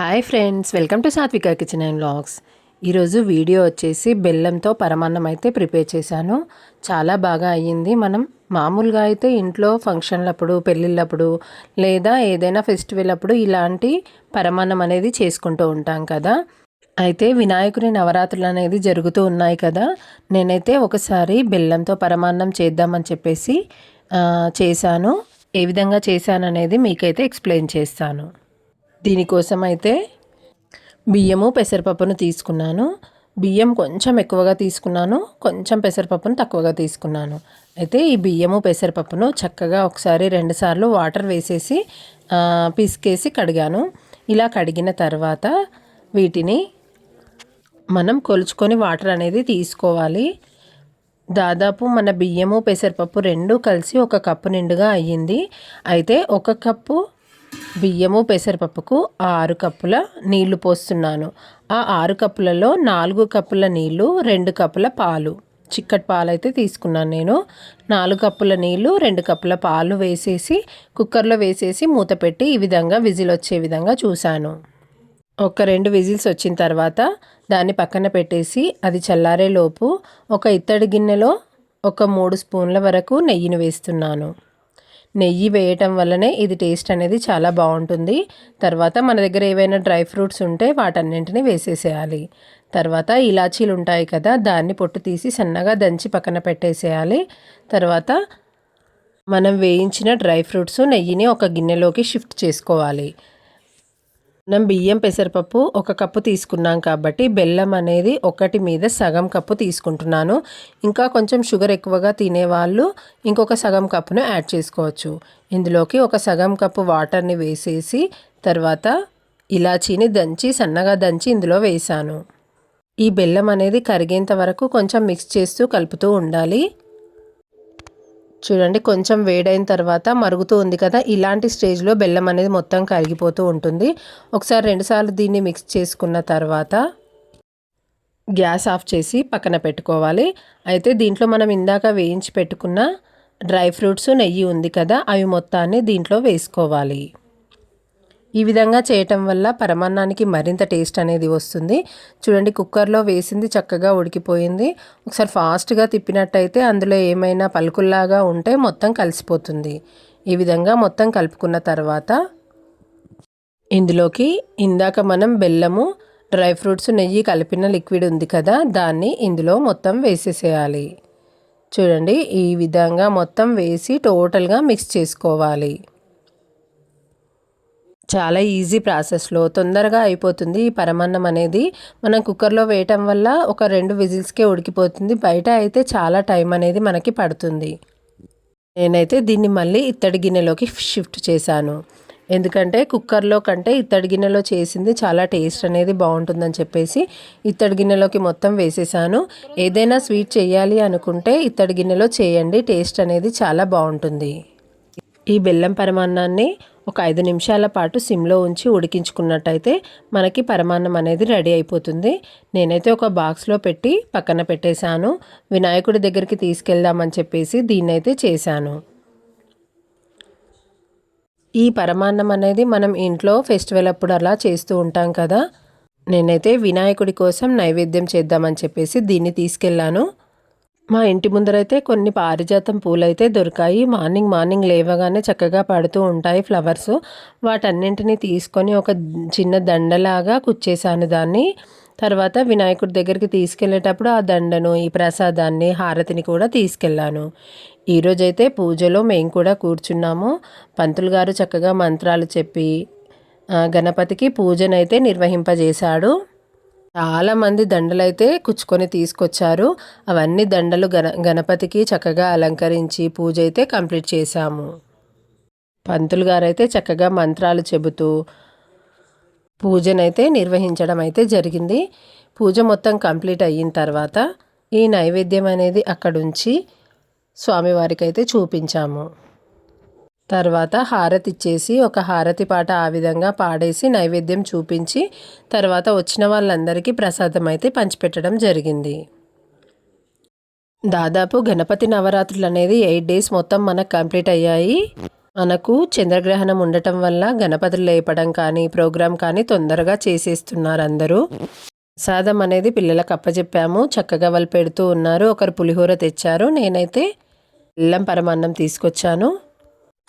Hi friends welcome to Satvika kitchen and vlogs ఈరోజు video వచ్చేసి బెల్లంతో పరమాన్నం అయితే ప్రిపేర్ చేశాను. చాలా బాగా అయ్యింది. మనం మామూలుగా అయితే ఇంట్లో ఫంక్షన్లప్పుడు పెళ్ళిళ్ళప్పుడు లేదా ఏదైనా ఫెస్టివల్ అప్పుడు ఇలాంటి పరమాన్నం అనేది చేసుకుంటూ ఉంటాం కదా. అయితే వినాయకుని నవరాత్రులు అనేది జరుగుతూ ఉన్నాయి కదా. నేనైతే ఒకసారి బెల్లంతో పరమాన్నం చేద్దామని చెప్పేసి చేశాను. ఏ విధంగా చేశాననేది మీకైతే ఎక్స్ప్లెయిన్ చేస్తాను. దీనికోసం అయితే బియ్యము పెసరపప్పును తీసుకున్నాను. బియ్యం కొంచెం ఎక్కువగా తీసుకున్నాను. కొంచెం పెసరపప్పును తక్కువగా తీసుకున్నాను. అయితే ఈ బియ్యము పెసరపప్పును చక్కగా ఒకసారి రెండుసార్లు వాటర్ వేసేసి పిసికేసి కడిగాను. ఇలా కడిగిన తర్వాత వీటిని మనం కొలుచుకొని వాటర్ అనేది తీసుకోవాలి. దాదాపు మన బియ్యము పెసరపప్పు రెండు కలిసి ఒక కప్పు నిండుగా అయ్యింది. అయితే ఒక కప్పు బియ్యము పెసరపప్పుకు ఆరు కప్పుల నీళ్ళు పోస్తున్నాను. ఆ ఆరు కప్పులలో నాలుగు కప్పుల నీళ్ళు రెండు కప్పుల పాలు. చిక్కటి పాలు అయితే తీసుకున్నాను నేను. నాలుగు కప్పుల నీళ్ళు రెండు కప్పుల పాలు వేసేసి కుక్కర్లో వేసేసి మూత పెట్టి ఈ విధంగా విజిల్ వచ్చే విధంగా చూశాను. ఒక రెండు విజిల్స్ వచ్చిన తర్వాత దాన్ని పక్కన పెట్టేసి అది చల్లారే లోపు ఒక ఇత్తడి గిన్నెలో ఒక మూడు స్పూన్ల వరకు నెయ్యిని వేస్తున్నాను. నెయ్యి వేయటం వల్లనే ఇది టేస్ట్ అనేది చాలా బాగుంటుంది. తర్వాత మన దగ్గర ఏవైనా డ్రై ఫ్రూట్స్ ఉంటే వాటన్నింటిని వేసేసేయాలి. తర్వాత ఇలాచీలు ఉంటాయి కదా దాన్ని పొట్టు తీసి సన్నగా దంచి పక్కన పెట్టేసేయాలి. తర్వాత మనం వేయించిన డ్రై ఫ్రూట్స్ నెయ్యిని ఒక గిన్నెలోకి షిఫ్ట్ చేసుకోవాలి. మనం బియ్యం పెసరపప్పు ఒక కప్పు తీసుకున్నాం కాబట్టి బెల్లం అనేది ఒకటి మీద సగం కప్పు తీసుకుంటున్నాను. ఇంకా కొంచెం షుగర్ ఎక్కువగా తినేవాళ్ళు ఇంకొక సగం కప్పును యాడ్ చేసుకోవచ్చు. ఇందులోకి ఒక సగం కప్పు వాటర్ని వేసేసి తర్వాత ఇలాచీని దంచి సన్నగా దంచి ఇందులో వేసాను. ఈ బెల్లం అనేది కరిగేంత వరకు కొంచెం మిక్స్ చేస్తూ కలుపుతూ ఉండాలి. చూడండి కొంచెం వేడైన తర్వాత మరుగుతూ ఉంది కదా ఇలాంటి స్టేజ్లో బెల్లం అనేది మొత్తం కరిగిపోతూ ఉంటుంది. ఒకసారి రెండుసార్లు దీన్ని మిక్స్ చేసుకున్న తర్వాత గ్యాస్ ఆఫ్ చేసి పక్కన పెట్టుకోవాలి. అయితే దీంట్లో మనం ఇందాక వేయించి పెట్టుకున్న డ్రై ఫ్రూట్స్ నెయ్యి ఉంది కదా అవి మొత్తాన్ని దీంట్లో వేసుకోవాలి. ఈ విధంగా చేయటం వల్ల పరమాన్నానికి మరింత టేస్ట్ అనేది వస్తుంది. చూడండి కుక్కర్లో వేసింది చక్కగా ఉడికిపోయింది. ఒకసారి ఫాస్ట్గా తిప్పినట్టయితే అందులో ఏమైనా పలుకుల్లాగా ఉంటే మొత్తం కలిసిపోతుంది. ఈ విధంగా మొత్తం కలుపుకున్న తర్వాత ఇందులోకి ఇందాక మనం బెల్లము డ్రై ఫ్రూట్స్ నెయ్యి కలిపిన లిక్విడ్ ఉంది కదా దాన్ని ఇందులో మొత్తం వేసేసేయాలి. చూడండి ఈ విధంగా మొత్తం వేసి టోటల్గా మిక్స్ చేసుకోవాలి. చాలా ఈజీ ప్రాసెస్లో తొందరగా అయిపోతుంది ఈ పరమాన్నం అనేది. మనం కుక్కర్లో వేయటం వల్ల ఒక రెండు విజిల్స్కే ఉడికిపోతుంది బయట అయితే చాలా టైం అనేది మనకి పడుతుంది. నేనైతే దీన్ని మళ్ళీ ఇత్తడి గిన్నెలోకి షిఫ్ట్ చేశాను. ఎందుకంటే కుక్కర్లో కంటే ఇత్తడి గిన్నెలో చేసింది చాలా టేస్ట్ అనేది బాగుంటుందని చెప్పేసి ఇత్తడి గిన్నెలోకి మొత్తం వేసేసాను. ఏదైనా స్వీట్ చేయాలి అనుకుంటే ఇత్తడి గిన్నెలో చేయండి టేస్ట్ అనేది చాలా బాగుంటుంది. ఈ బెల్లం పరమాన్నాన్ని ఒక ఐదు నిమిషాల పాటు సిమ్లో ఉంచి ఉడికించుకున్నట్టయితే మనకి పరమాన్నం అనేది రెడీ అయిపోతుంది. నేనైతే ఒక బాక్స్లో పెట్టి పక్కన పెట్టేశాను. వినాయకుడి దగ్గరికి తీసుకెళ్దామని చెప్పేసి దీన్నైతే చేశాను. ఈ పరమాన్నం అనేది మనం ఇంట్లో ఫెస్టివల్ అప్పుడు అలా చేస్తూ ఉంటాం కదా. నేనైతే వినాయకుడి కోసం నైవేద్యం చేద్దామని చెప్పేసి దీన్ని తీసుకెళ్ళాను మా ఇంటి ముందరైతే కొన్ని పారిజాతం పూలైతే దొరికాయి. మార్నింగ్ మార్నింగ్ లేవగానే చక్కగా పడుతూ ఉంటాయి ఫ్లవర్స్. వాటన్నింటినీ తీసుకొని ఒక చిన్న దండలాగా కుచ్చేసాను దాన్ని. తర్వాత వినాయకుడి దగ్గరికి తీసుకెళ్ళేటప్పుడు ఆ దండను ఈ ప్రసాదాన్ని హారతిని కూడా తీసుకెళ్ళాను. ఈరోజైతే పూజలో మేము కూడా కూర్చున్నాము. పంతులు గారు చక్కగా మంత్రాలు చెప్పి గణపతికి పూజనైతే నిర్వహింపజేశాడు. చాలామంది దండలైతే కుచ్చుకొని తీసుకొచ్చారు. అవన్నీ దండలు గణ గణపతికి చక్కగా అలంకరించి పూజ అయితే కంప్లీట్ చేశాము. పంతులు గారైతే చక్కగా మంత్రాలు చెబుతూ పూజనైతే నిర్వహించడం అయితే జరిగింది. పూజ మొత్తం కంప్లీట్ అయిన తర్వాత ఈ నైవేద్యం అనేది అక్కడుంచి స్వామివారికి అయితే చూపించాము. తర్వాత హారతి ఇచ్చేసి ఒక హారతి పాట ఆ విధంగా పాడేసి నైవేద్యం చూపించి తర్వాత వచ్చిన వాళ్ళందరికీ ప్రసాదం అయితే పంచిపెట్టడం జరిగింది. దాదాపు గణపతి నవరాత్రులు అనేది ఎయిట్ డేస్ మొత్తం మనకు కంప్లీట్ అయ్యాయి. మనకు చంద్రగ్రహణం ఉండటం వల్ల గణపతులు లేపడం కానీ ప్రోగ్రాం కానీ తొందరగా చేసేస్తున్నారు అందరూ. ప్రసాదం అనేది పిల్లలకు అప్పచెప్పాము చక్కగా వాళ్ళు పెడుతూ ఉన్నారు. ఒకరు పులిహోర తెచ్చారు. నేనైతే బెల్లం పరమాన్నం తీసుకొచ్చాను.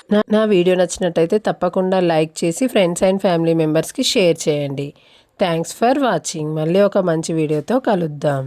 నా వీడియో నచ్చినట్టయితే తప్పకుండా లైక్ చేసి ఫ్రెండ్స్ అండ్ ఫ్యామిలీ మెంబర్స్కి షేర్ చేయండి. Thanks for watching. మళ్ళీ ఒక మంచి వీడియోతో కలుద్దాం.